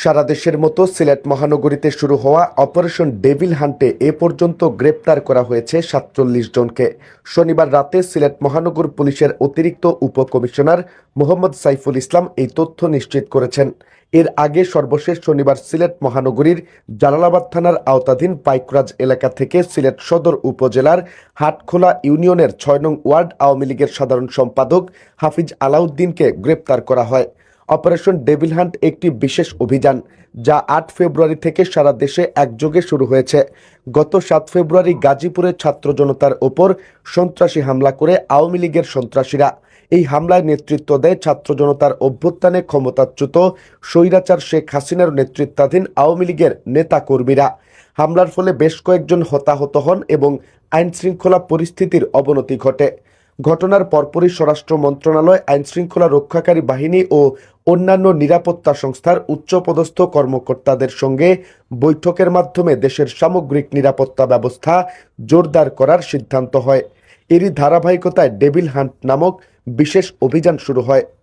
সারা দেশের মতো সিলেট মহানগরীতে শুরু হওয়া অপারেশন ডেভিল হান্টে এ পর্যন্ত গ্রেপ্তার করা হয়েছে সাতচল্লিশ জনকে। শনিবার রাতে সিলেট মহানগর পুলিশের অতিরিক্ত উপকমিশনার মোহাম্মদ সাইফুল ইসলাম এই তথ্য নিশ্চিত করেছেন। এর আগে সর্বশেষ শনিবার সিলেট মহানগরীর জালালাবাদ থানার আওতাধীন পাইকরাজ এলাকা থেকে সিলেট সদর উপজেলার হাটখোলা ইউনিয়নের ছয় নং ওয়ার্ড আওয়ামী লীগের সাধারণ সম্পাদক হাফিজ আলাউদ্দিনকে গ্রেপ্তার করা হয়। অপারেশন ডেভিল হান্ট একটি বিশেষ অভিযান, যা আট ফেব্রুয়ারি থেকে সারা দেশে একযোগে শুরু হয়েছে। গত সাত ফেব্রুয়ারি গাজীপুরে ছাত্র জনতার ওপর সন্ত্রাসী হামলা করে আওয়ামী লীগের সন্ত্রাসীরা। এই হামলায় নেতৃত্ব দেয় ছাত্র জনতার অভ্যুত্থানে ক্ষমতাচ্যুত স্বৈরাচার শেখ হাসিনার নেতৃত্বাধীন আওয়ামী লীগের নেতা কর্মীরা হামলার ফলে বেশ কয়েকজন হতাহত হন এবং আইনশৃঙ্খলা পরিস্থিতির অবনতি ঘটে। ঘটনার পরপরই স্বরাষ্ট্র মন্ত্রণালয় আইনশৃঙ্খলা রক্ষাকারী বাহিনী ও অন্যান্য নিরাপত্তা সংস্থার উচ্চপদস্থ কর্মকর্তাদের সঙ্গে বৈঠকের মাধ্যমে দেশের সামগ্রিক নিরাপত্তা ব্যবস্থা জোরদার করার সিদ্ধান্ত হয়। এরই ধারাবাহিকতায় ডেভিল হান্ট নামক বিশেষ অভিযান শুরু হয়।